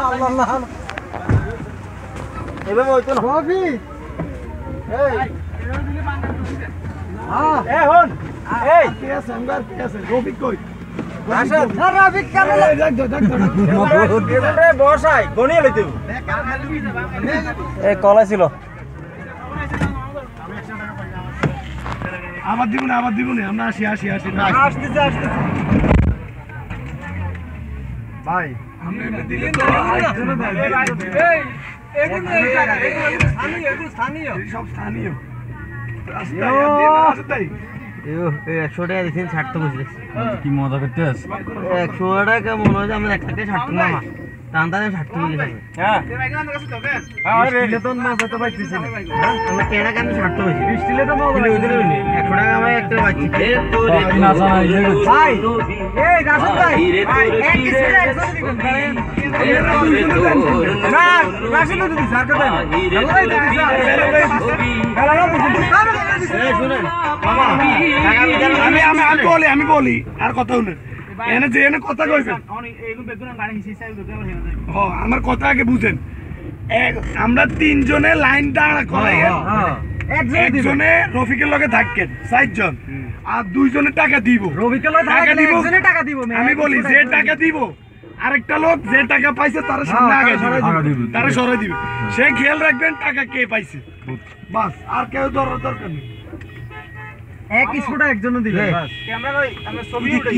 Allah Allah. Ini mau itu. Bobby. Hey. হন এই কে আছে আমার কে আছে রফিক কই আসেন রফিক কেমন দেখ দেখ দেখ এবারে বসাই গনিয়ে লইতে এ কলা ছিল আবার দিব না আবার দিব না আমরা আসি আসি আসি আসতেছে আসতেছে ভাই আমরা এমনি দিলে তো আরেকজনও দেয়। এই সব স্থানীয় একশো টাকা দিচ্ছেন ছাড়তে বসে কি মজা করতে একশো টাকা মনে হয় যে আমি এক টাকা ছাড়তে টান টানে ছাড়তে হ্যাঁ। তো মজা তো পাইতেছি না। আমি কেনা কেন ছাড়তে তো মজা একশো টাকা আমার একটা পাচ্ছি। ভাই এই ভাই। আমি বলি আমি বলি আর কথা শুনেন এনে যে এনে কথা কইছেন আমার কথা আগে বুঝেন আমরা তিনজনে লাইন দাঁড়া করে একজনে রফিকের লগে থাকেন চারজন আর দুইজনে টাকা দিব টাকা দিব আমি বলি যে টাকা দিব আরেকটা লোক যে টাকা পাইছে তার সামনে আগে দিবে। তারা সরাই দিবে। সে খেয়াল রাখবেন টাকা কে পাইছে। বাস আর কেউ দরকার দরকার নেই। এক স্কুটা একজনও দিবে ক্যামেরা ভাই আমরা ছবি উঠাই